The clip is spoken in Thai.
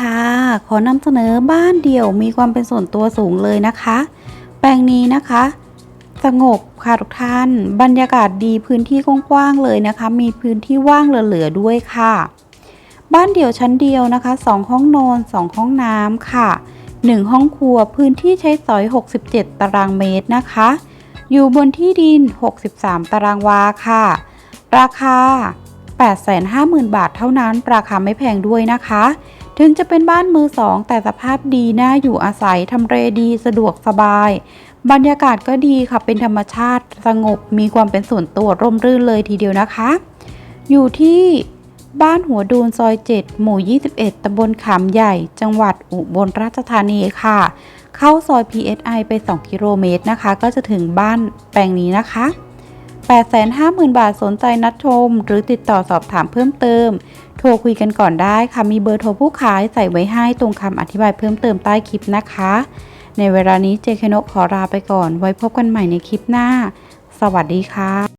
ค่ะ ขอนำเสนอบ้านเดี่ยวมีความเป็นส่วนตัวสูงเลยนะคะ แปลงนี้นะคะ สงบค่ะทุกท่าน บรรยากาศดีพื้นที่กว้างๆเลยนะคะ มีพื้นที่ว่างเหลือๆด้วยค่ะ บ้านเดี่ยวชั้นเดียวนะคะ 2 ห้องนอน 2 ห้องน้ำค่ะ 1 ห้องครัวพื้นที่ใช้สอย 67 ตารางเมตรนะคะ อยู่บนที่ดิน 63 ตารางวาค่ะ ราคา 850,000 บาทเท่านั้น ราคาไม่แพงด้วยนะคะ ถึงจะเป็นบ้านมือสอง แต่สภาพดีน่าอยู่อาศัยทำเลดีสะดวกสบาย บรรยากาศก็ดีค่ะเป็นธรรมชาติสงบมีความเป็นส่วนตัวร่มรื่นเลยทีเดียวนะคะ อยู่ที่บ้านหัวดูนซอย 7 หมู่ 21 ตำบลขามใหญ่ จังหวัดอุบลราชธานีค่ะ เข้าซอย PSI ไป 2 กิโลเมตรนะคะ ก็จะถึงบ้านแปลงนี้นะคะ 850,000 บาทสนใจนัดชม หรือติดต่อสอบถามเพิ่มเติม โทรคุยกันก่อนได้ค่ะ มีเบอร์โทรผู้ขายใส่ไว้ให้ตรงคำอธิบายเพิ่มเติมใต้คลิปนะคะ ในเวลานี้เจคโนขอลาไปก่อน ไว้พบกันใหม่ในคลิปหน้า สวัสดีค่ะ